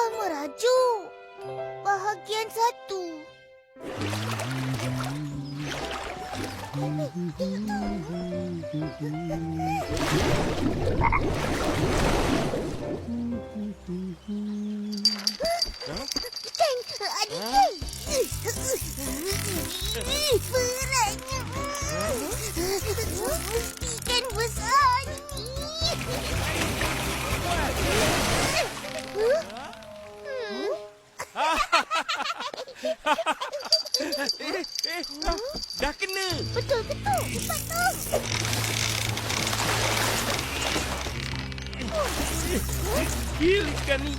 Opah merajuk. Bahagian satu. Ada ikan. Kill ikan ni.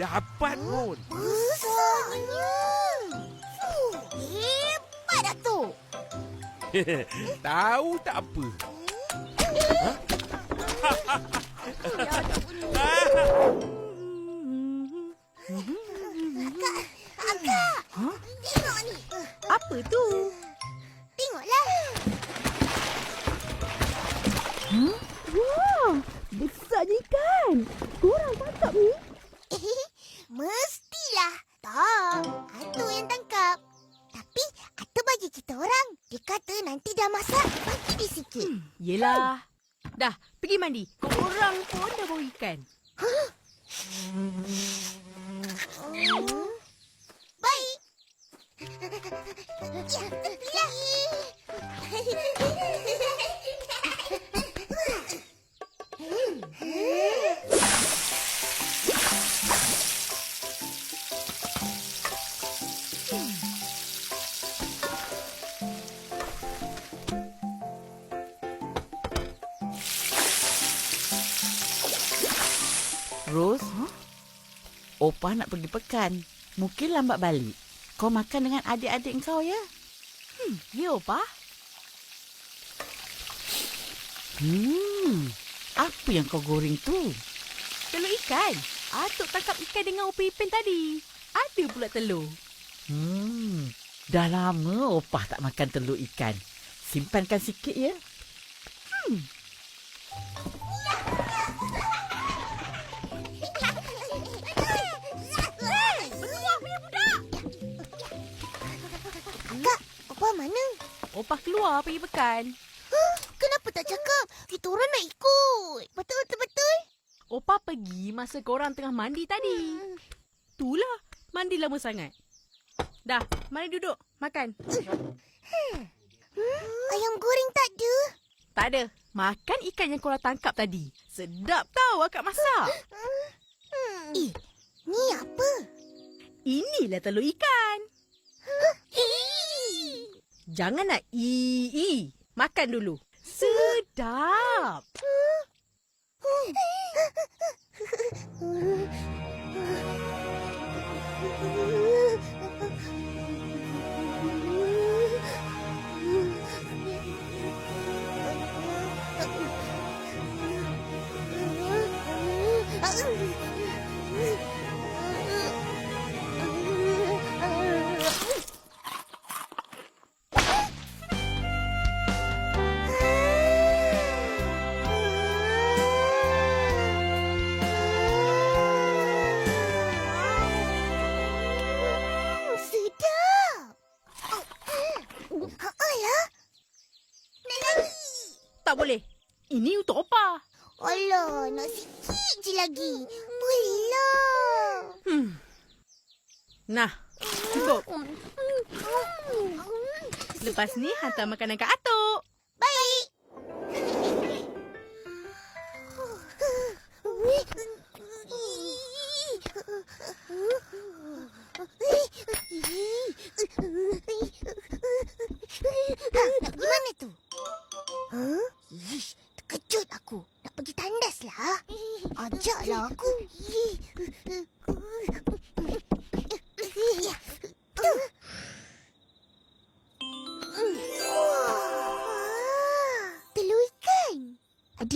Dapat pun. Besarnya. Tahu tak apa. Akak. Tengok ni. Apa tu? Masak, bagi dia sikit. Yelah. Dah, pergi mandi. Korang pun dah bau ikan. Baik. Ya, tepilah. Ros, Opah nak pergi pekan. Mungkin lambat balik. Kau makan dengan adik-adik kau ya. Ya, Opah. Hmm, apa yang kau goreng tu? Telur ikan. Atuk tangkap ikan dengan Upin Ipin tadi. Ada pula telur. Hmm, dah lama Opah tak makan telur ikan. Simpankan sikit ya. Beruah Opah keluar pergi pekan. Huh, kenapa tak cakap? Kita orang nak ikut. Betul, betul, betul. Opah pergi masa korang tengah mandi tadi. Itulah, mandi lama sangat. Dah, mari duduk. Makan. Ayam goreng tak ada. Tak ada. Makan ikan yang korang tangkap tadi. Sedap tau akak masak. Hmm. Eh, ni apa? Inilah telur ikan. Jangan nak i. Makan dulu. Sedap. Tak boleh. Ini untuk Opah. Alah, nak sikit je lagi. Bolehlah. Hmm. Nah, cukup. Lepas ni hantar makanan kat Atuk.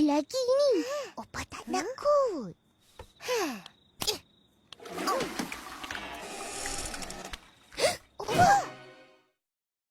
lagi ni. Opa tak huh? takut. Ha. Eh. Oh. Opa. Eh.